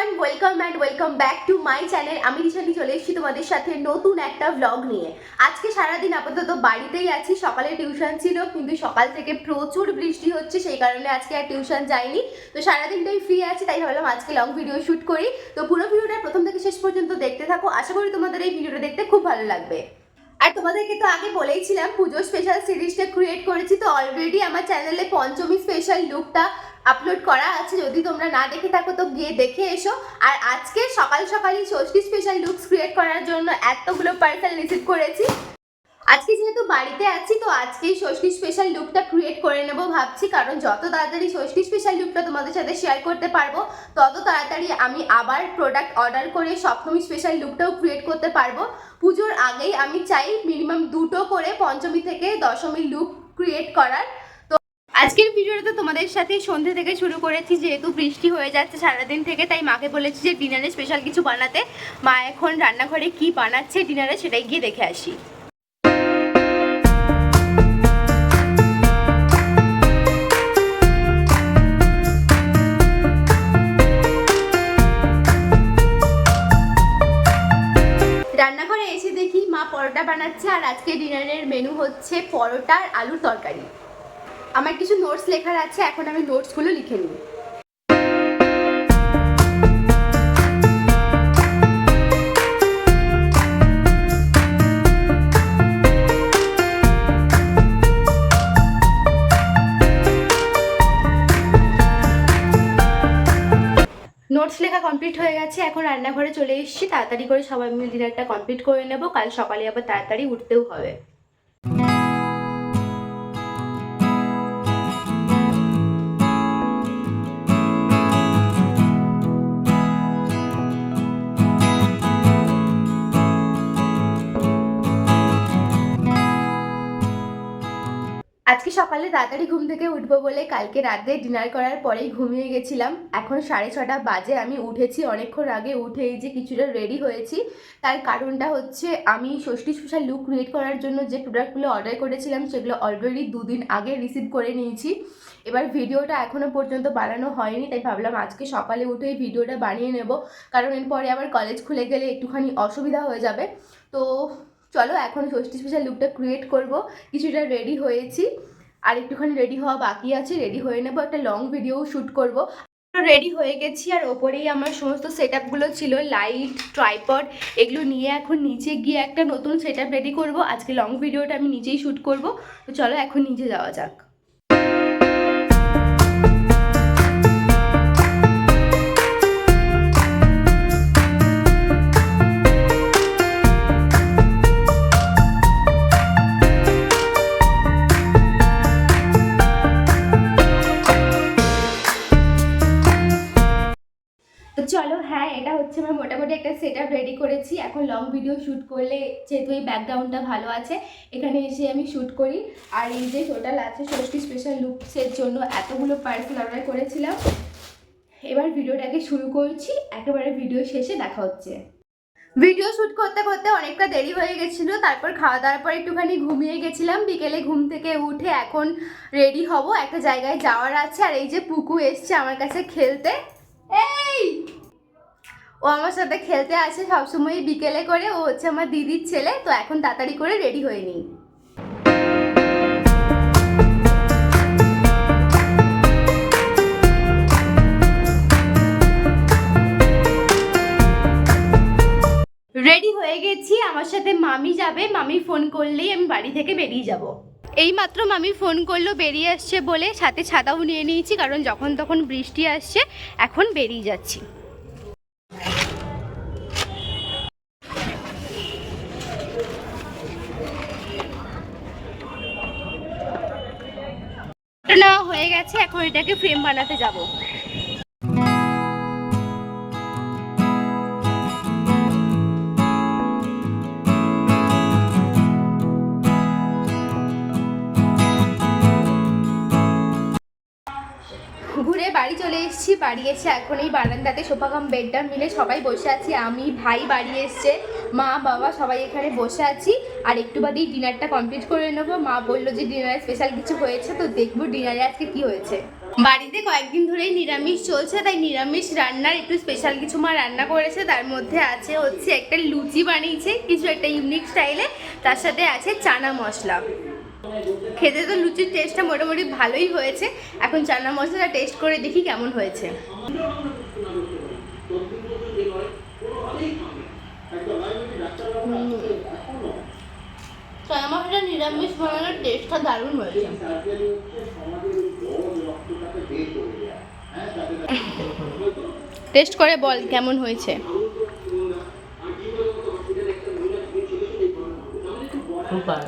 Everyone welcome and welcome back to my channel আমি recently চলে এসেছি তোমাদের সাথে নতুন একটা ব্লগ নিয়ে। আজকে সারাদিন আপাতত বাড়িতেই আছি, সকালে টিউশন ছিল, কিন্তু সকাল থেকে প্রচুর বৃষ্টি হচ্ছে, সেই কারণে আজকে আর টিউশন যাইনি। তো সারাদিনটাই ফ্রি আছি, তাই ভাবলাম আজকে লং ভিডিও শ্যুট করি। তো পুরো ভিডিওটা প্রথম থেকে শেষ পর্যন্ত দেখতে থাকো। আশা করি তোমাদের এই ভিডিওটা দেখতে খুব ভালো লাগবে। আর তোমাদেরকে তো আগে বলেইছিলাম পুজো স্পেশাল সিরিজটা ক্রিয়েট করেছি, তো অলরেডি আমার চ্যানেলে পঞ্চমী স্পেশাল লুকটা আপলোড করা আছে, যদি তোমরা না দেখে থাকো তো গিয়ে দেখে এসো। আর আজকে সকাল সকালই ষষ্ঠী স্পেশাল লুকস ক্রিয়েট করার জন্য এতগুলো পার্সেল রিসিভ করেছি। আজকে যেহেতু বাড়িতে আছি, তো আজকেই ষষ্ঠী স্পেশাল লুকটা ক্রিয়েট করে নেব ভাবছি, কারণ যত তাড়াতাড়ি ষষ্ঠী স্পেশাল লুকটা তোমাদের সাথে শেয়ার করতে পারব, তত তাড়াতাড়ি আমি আবার প্রোডাক্ট অর্ডার করে সপ্তমী স্পেশাল লুকটাও ক্রিয়েট করতে পারব। পুজোর আগেই আমি চাই মিনিমাম দুটো করে পঞ্চমী থেকে দশমী লুক ক্রিয়েট করার। আজকের ভিডিওটা তোমাদের সাথে সন্ধ্যে থেকে শুরু করেছি, যেহেতু বৃষ্টি হয়ে যাচ্ছে সারাদিন থেকে, তাই মাকে বলেছি যে ডিনারে স্পেশাল কিছু বানাতে। মা এখন রান্নাঘরে কি বানাচ্ছে ডিনারে সেটাই গিয়ে দেখে আসি। রান্নাঘরে এসে দেখি মা পরোটা বানাচ্ছে, আর আজকে ডিনারের মেনু হচ্ছে পরোটা আর আলুর তরকারি। আমার কিছু নোটস লেখার আছে, এখন আমি নোটসগুলো লিখে নিই। নোটস লেখা কমপ্লিট হয়ে গেছে, এখন রান্নাঘরে চলে এসেছি। তাড়াতাড়ি করে সবাই মিলে ডিনারটা কমপ্লিট করে নেব। কাল সকালে আবার তাড়াতাড়ি উঠতেও হবে। আজকে সকালে তাড়াতাড়ি ঘুম থেকে উঠবো বলে কালকে রাতে ডিনার করার পরেই ঘুমিয়ে গেছিলাম। এখন সাড়ে ছটা বাজে, আমি উঠেছি। অনেকক্ষণ আগে উঠে এই যে কিছুটা রেডি হয়েছি। তার কারণটা হচ্ছে আমি ষষ্ঠী স্পেশাল লুক ক্রিয়েট করার জন্য যে প্রোডাক্টগুলো অর্ডার করেছিলাম, সেগুলো অলরেডি দুদিন আগে রিসিভ করে নিয়েছি। এবার ভিডিওটা এখনও পর্যন্ত বানানো হয়নি, তাই ভাবলাম আজকে সকালে উঠে এই ভিডিওটা বানিয়ে নেব। কারণ এরপরে আবার কলেজ খুলে গেলে একটুখানি অসুবিধা হয়ে যাবে। তো চলো এখন ষষ্ঠী স্পেশাল লুকটা ক্রিয়েট করব। কিছুটা রেডি হয়েছি। আর একটুখানি রেডি হওয়া বাকি আছে। রেডি হয়ে নেব একটা লং ভিডিও শ্যুট করব। রেডি হয়ে গেছি আর ওপরেই আমার সমস্ত সেট আপগুলো ছিল। লাইট ট্রাইপড এগুলো নিয়ে এখন নিচে গিয়ে একটা নতুন সেট আপ রেডি করব। আজকে লং ভিডিওটা আমি নিজেই শ্যুট করব। তো চলো এখন নিচে যাওয়া যাক। চলো হ্যাঁ এটা হচ্ছে আমার মোটামুটি একটা সেট রেডি করেছি। এখন লং ভিডিও শ্যুট করলে যেহেতু এই ব্যাকগ্রাউন্ডটা ভালো আছে, এখানে এসে আমি শ্যুট করি। আর এই যে টোটাল আছে ষষ্ঠী স্পেশাল লুকসের জন্য এতগুলো পার্সেল অর্ডার করেছিলাম। এবার ভিডিওটাকে শুরু করছি, একেবারে ভিডিও শেষে দেখা হচ্ছে। ভিডিও শ্যুট করতে করতে অনেকটা দেরি হয়ে গেছিল, তারপর খাওয়া দাওয়ার পর একটুখানি ঘুমিয়ে গেছিলাম। বিকেলে ঘুম থেকে উঠে এখন রেডি হব। একটা জায়গায় যাওয়ার আছে, আর এই যে পুকু এসছে আমার কাছে খেলতে। ও আমার সাথে খেলতে আসে সবসময় বিকেলে করে, ও হচ্ছে আমার দিদির ছেলে, তো এখন তাড়াতাড়ি করে রেডি হয়ে নিই। রেডি হয়ে গেছি, আমার সাথে মামি যাবে, মামি ফোন করলেই আমি বাড়ি থেকে বেরিয়ে যাব। এই মাত্র মামি ফোন করল, বেরিয়ে আসছে বলে, সাথে ছাতাও নিয়ে নিয়েছি, কারণ যখন তখন বৃষ্টি আসছে, এখন বেরিয়ে যাচ্ছি। গেছে, এখন এটাকে ফ্রেম বানাতে যাব। ঘুরে বাড়ি চলে এসেছি, বাড়ি এসে এখন এই বারান্দাতে সোফা কাম বেডটা মিলে সবাই বসে আছি। আমি, ভাই বাড়ি এসছে। মা, বাবা সবাই এখানে বসে আছি। আর একটু বাদেই ডিনারটা কমপ্লিট করে নেব। মা বলল যে ডিনারে স্পেশাল কিছু হয়েছে, তো দেখব ডিনারে আজকে কি হয়েছে। বাড়িতে কয়েকদিন ধরেই নিরামিষ চলছে, তাই নিরামিষ রান্নার একটু স্পেশাল কিছু মা রান্না করেছে। তার মধ্যে আছে হচ্ছে একটা লুচি বানিয়েছে, কিছু একটা ইউনিক স্টাইলে তার সাথে আছে চানা মশলা। খেতে তো লুচির টেস্টটা মোটামুটি ভালোই হয়েছে। এখন চানা মশলাটা টেস্ট করে দেখি কেমন হয়েছে। চানা মশলা নিরামিষ বানানোর টেস্টটা দারুণ হয়েছে। টেস্ট করে বল কেমন হয়েছে? সুপার